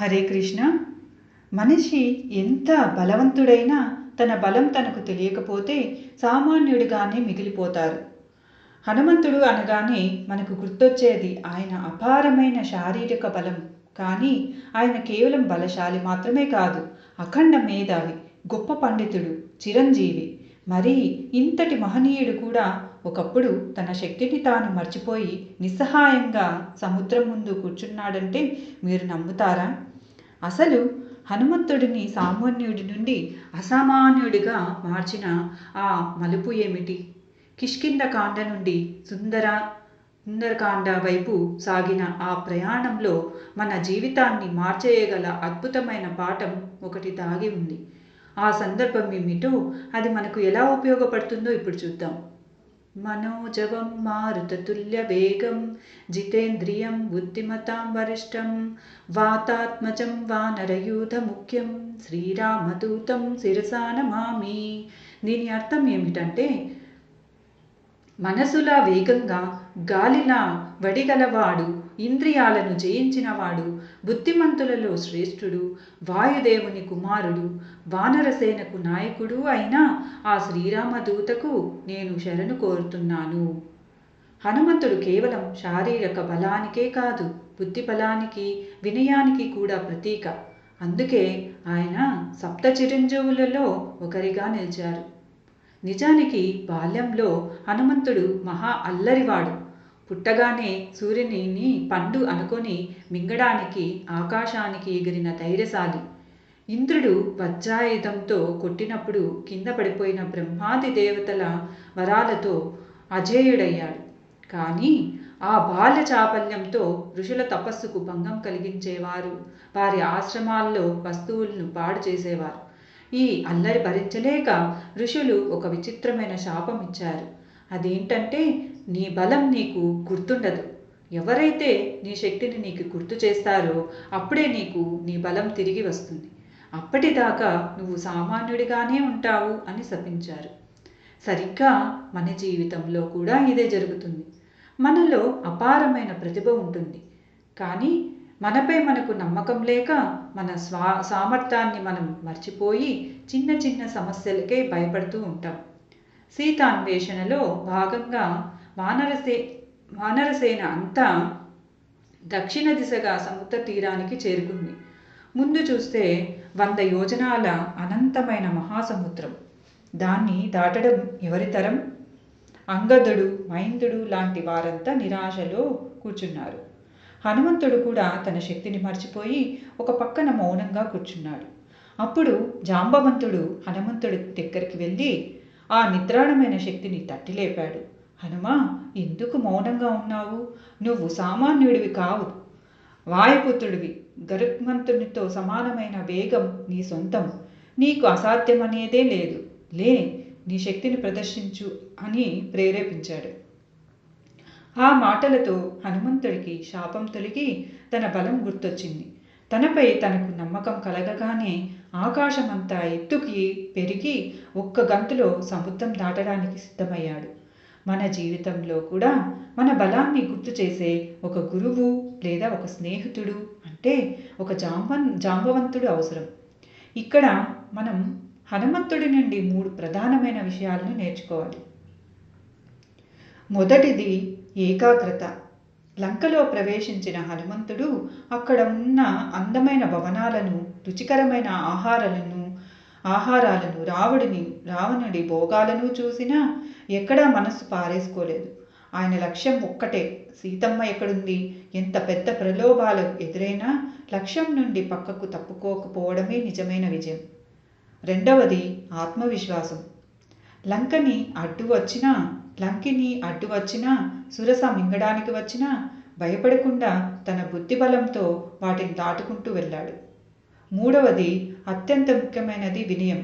హరే కృష్ణ. మనిషి ఎంత బలవంతుడైనా తన బలం తనకు తెలియకపోతే సామాన్యుడిగానే మిగిలిపోతారు. హనుమంతుడు అనగానే మనకు గుర్తొచ్చేది ఆయన అపారమైన శారీరక బలం. కానీ ఆయన కేవలం బలశాలి మాత్రమే కాదు అఖండ మేధావి గొప్ప పండితుడు చిరంజీవి. మరి ఇంతటి మహనీయుడు కూడా ఒకప్పుడు తన శక్తిని తాను మర్చిపోయి నిస్సహాయంగా సముద్రం ముందు కూర్చున్నాడంటే మీరు నమ్ముతారా? అసలు హనుమంతుడిని సామాన్యుడి నుండి అసామాన్యుడిగా మార్చిన ఆ మలుపు ఏమిటి? కిష్కింద కాండ నుండి సుందర సుందరకాండ వైపు సాగిన ఆ ప్రయాణంలో మన జీవితాన్ని మార్చేయగల అద్భుతమైన పాఠం ఒకటి దాగి ఉంది. ఆ సందర్భం ఏమిటో అది మనకు ఎలా ఉపయోగపడుతుందో ఇప్పుడు చూద్దాం. మనోజవం మారుతతుల్య వేగం జితేంద్రియం బుద్ధిమతాం వరిష్టం వాతాత్మజం వానరయూధ ముఖ్యం శ్రీరామదూతం శిరసా నమామి. దీని అర్థం ఏమిటంటే మనసులా వేగంగా గాలిలా వడిగలవాడు ఇంద్రియాలను జయించినవాడు బుద్ధిమంతులలో శ్రేష్ఠుడు వాయుదేవుని కుమారుడు వానరసేనకు నాయకుడు అయిన ఆ శ్రీరామదూతకు నేను శరణు కోరుతున్నాను. హనుమంతుడు కేవలం శారీరక బలానికే కాదు బుద్ధి బలానికి వినయానికి కూడా ప్రతీక. అందుకే ఆయన సప్త చిరంజీవులలో ఒకరిగా నిలిచారు. నిజానికి బాల్యంలో హనుమంతుడు మహా అల్లరివాడు. పుట్టగానే సూర్యుని పండు అనుకొని మింగడానికి ఆకాశానికి ఎగిరిన ధైర్యశాలి. ఇంద్రుడు వజ్రాయుధంతో కొట్టినప్పుడు కింద పడిపోయిన బ్రహ్మాది దేవతల వరాలతో అజేయుడయ్యాడు. కానీ ఆ బాల్య చాపల్యంతో ఋషుల తపస్సుకు భంగం కలిగించేవారు. వారి ఆశ్రమాల్లో వస్తువులను పాడు చేసేవారు. ఈ అల్లరి భరించలేక ఋషులు ఒక విచిత్రమైన శాపం ఇచ్చారు. అదేంటంటే నీ బలం నీకు గుర్తుండదు. ఎవరైతే నీ శక్తిని నీకు గుర్తు చేస్తారో అప్పుడే నీకు నీ బలం తిరిగి వస్తుంది. అప్పటిదాకా నువ్వు సామాన్యుడిగానే ఉంటావు అని శపించారు. సరిగ్గా మన జీవితంలో కూడా ఇదే జరుగుతుంది. మనలో అపారమైన ప్రతిభ ఉంటుంది. కానీ మనపై మనకు నమ్మకం లేక మన స్వా సామర్థ్యాన్ని మనం మర్చిపోయి చిన్న చిన్న సమస్యలకే భయపడుతూ ఉంటాం. సీతాన్వేషణలో భాగంగా వానరసే వానరసేన అంతా దక్షిణ దిశగా సముద్ర తీరానికి చేరుకుంది. ముందు చూస్తే వంద యోజనాల అనంతమైన మహాసముద్రం. దాన్ని దాటడం ఎవరితరం అంగదుడు మైందుడు లాంటి వారంతా నిరాశలో కూర్చున్నారు. హనుమంతుడు కూడా తన శక్తిని మర్చిపోయి ఒక పక్కన మౌనంగా కూర్చున్నాడు. అప్పుడు జాంబవంతుడు హనుమంతుడి దగ్గరికి వెళ్ళి ఆ నిద్రాణమైన శక్తిని తట్టి లేపాడు హనుమా ఎందుకు మౌనంగా ఉన్నావు? నువ్వు సామాన్యుడివి కావు. వాయుపుత్రుడివి గరుత్మంతునితో సమానమైన వేగం నీ సొంతం. నీకు అసాధ్యమనేదే లేదు. లే నీ శక్తిని ప్రదర్శించు అని ప్రేరేపించాడు. ఆ మాటలతో హనుమంతుడికి శాపం తొలగి తన బలం గుర్తొచ్చింది. తనపై తనకు నమ్మకం కలగగానే ఆకాశమంతా ఎత్తుకి పెరిగి ఒక్క గంతులో సముద్రం దాటడానికి సిద్ధమయ్యాడు. మన జీవితంలో కూడా మన బలాన్ని గుర్తు చేసే ఒక గురువు లేదా ఒక స్నేహితుడు అంటే ఒక జాంబన్ జాంబవంతుడు అవసరం. ఇక్కడ మనం హనుమంతుడి నుండి మూడు ప్రధానమైన విషయాలను నేర్చుకోవాలి. మొదటిది ఏకాగ్రత. లంకలో ప్రవేశించిన హనుమంతుడు అక్కడ ఉన్న అందమైన భవనాలను రుచికరమైన ఆహారాలను ఆహారాలను రావుడిని రావణుడి భోగాలను చూసినా ఎక్కడా మనస్సు పారేసుకోలేదు. ఆయన లక్ష్యం ఒక్కటే సీతమ్మ ఎక్కడుంది? ఎంత పెద్ద ప్రలోభాలు ఎదురైనా లక్ష్యం నుండి పక్కకు తప్పుకోకపోవడమే నిజమైన విజయం. రెండవది ఆత్మవిశ్వాసం. లంకని అడ్డు వచ్చినా లంకిని అడ్డు వచ్చినా సురస మింగడానికి వచ్చినా భయపడకుండా తన బుద్ధి బలంతో వాటిని దాటుకుంటూ వెళ్ళాడు. మూడవది అత్యంత ముఖ్యమైనది వినయం.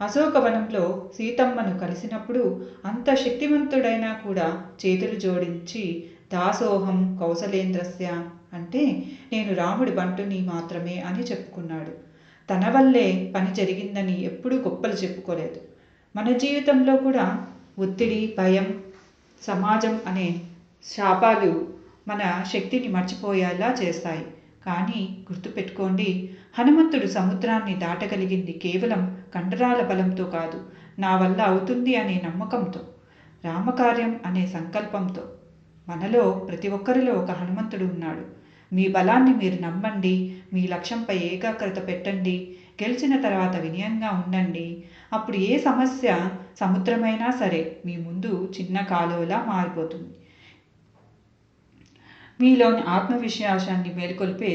అశోకవనంలో సీతమ్మను కలిసినప్పుడు అంత శక్తివంతుడైనా కూడా చేతులు జోడించి దాసోహం కౌసలేంద్రస్య అంటే నేను రాముడి బంటుని మాత్రమే అని చెప్పుకున్నాడు. తన వల్లే పని జరిగిందని ఎప్పుడూ గొప్పలు చెప్పుకోలేదు. మన జీవితంలో కూడా ఒత్తిడి భయం సమాజం అనే శాపాలు మన శక్తిని మర్చిపోయేలా చేస్తాయి. కానీ గుర్తుపెట్టుకోండి హనుమంతుడు సముద్రాన్ని దాటగలిగింది కేవలం కండరాల బలంతో కాదు నా వల్ల అవుతుంది అనే నమ్మకంతో రామకార్యం అనే సంకల్పంతో. మనలో ప్రతి ఒక్కరిలో ఒక హనుమంతుడు ఉన్నాడు. మీ బలాన్ని మీరు నమ్మండి మీ లక్ష్యంపై ఏకాగ్రత పెట్టండి గెలిచిన తర్వాత వినయంగా ఉండండి. అప్పుడు ఏ సమస్య సముద్రమైనా సరే మీ ముందు చిన్న కాలువలా మారిపోతుంది. మీలోని ఆత్మవిశ్వాసాన్ని మేల్కొల్పే